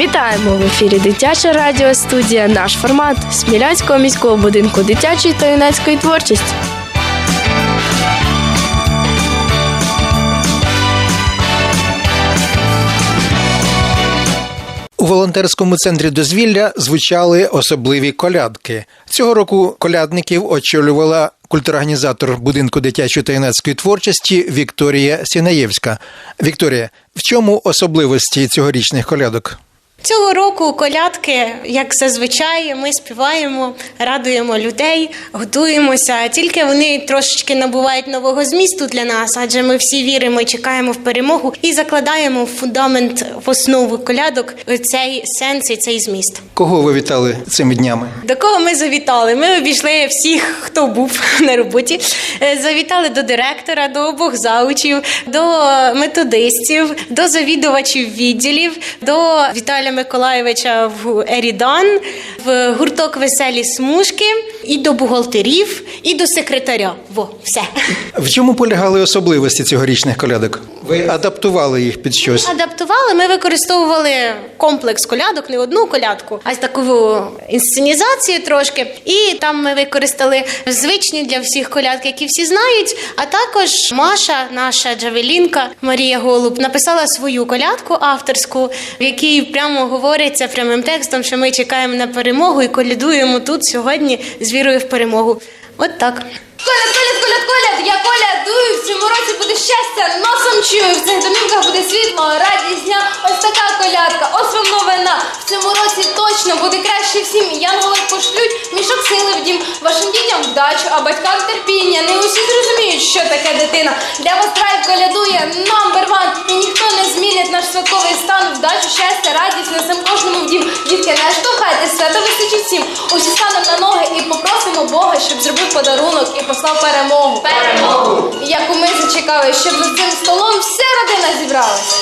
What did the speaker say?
Вітаємо в ефірі Дитяча радіостудія. Наш формат Смілянського міського будинку дитячої та юнацької творчості. У волонтерському центрі дозвілля звучали особливі колядки. Цього року колядників очолювала культурорганізатор будинку дитячої та юнацької творчості Вікторія Сінаєвська. Вікторія, в чому особливості цьогорічних колядок? Цього року колядки, як зазвичай, ми співаємо, радуємо людей, готуємося. Тільки вони трошечки набувають нового змісту для нас, адже ми всі віримо, і чекаємо в перемогу і закладаємо в фундамент в основу колядок цей сенс і цей зміст. Кого ви вітали цими днями? До кого ми завітали? Ми обійшли всіх, хто був на роботі. Е, Завітали до директора, до обох заучів, до методистів, до завідувачів відділів, до Віталія Миколаєвича в Ерідан, в гурток Веселі смужки, і до бухгалтерів, і до секретаря. Во, все. В чому полягали особливості цьогорічних колядок? Ви адаптували їх під щось? Адаптували, ми використовували комплекс колядок, не одну колядку, а таку інсценізацію трошки. І там ми використали звичні для всіх колядки, які всі знають. А також Маша, наша джавелінка Марія Голуб, написала свою колядку авторську, в якій прямо говориться прямим текстом, що ми чекаємо на перемогу і колядуємо тут сьогодні з вірою в перемогу. От так. Коляд, коляд, коляд, коляд, я колядую, в цьому році буде щастя, носом чую, в цих домівках буде світло, радість дня, ось така колядка, ось вам новина. В цьому році точно буде краще всім. Янголи пошлють мішок сили в дім, вашим дітям вдачу, а батькам терпіння. Не усі зрозуміють, що таке дитина. Для вас Бога, щоб зробив подарунок і послав перемогу. Перемогу! Яку ми зачекали, щоб за цим столом вся родина зібралася.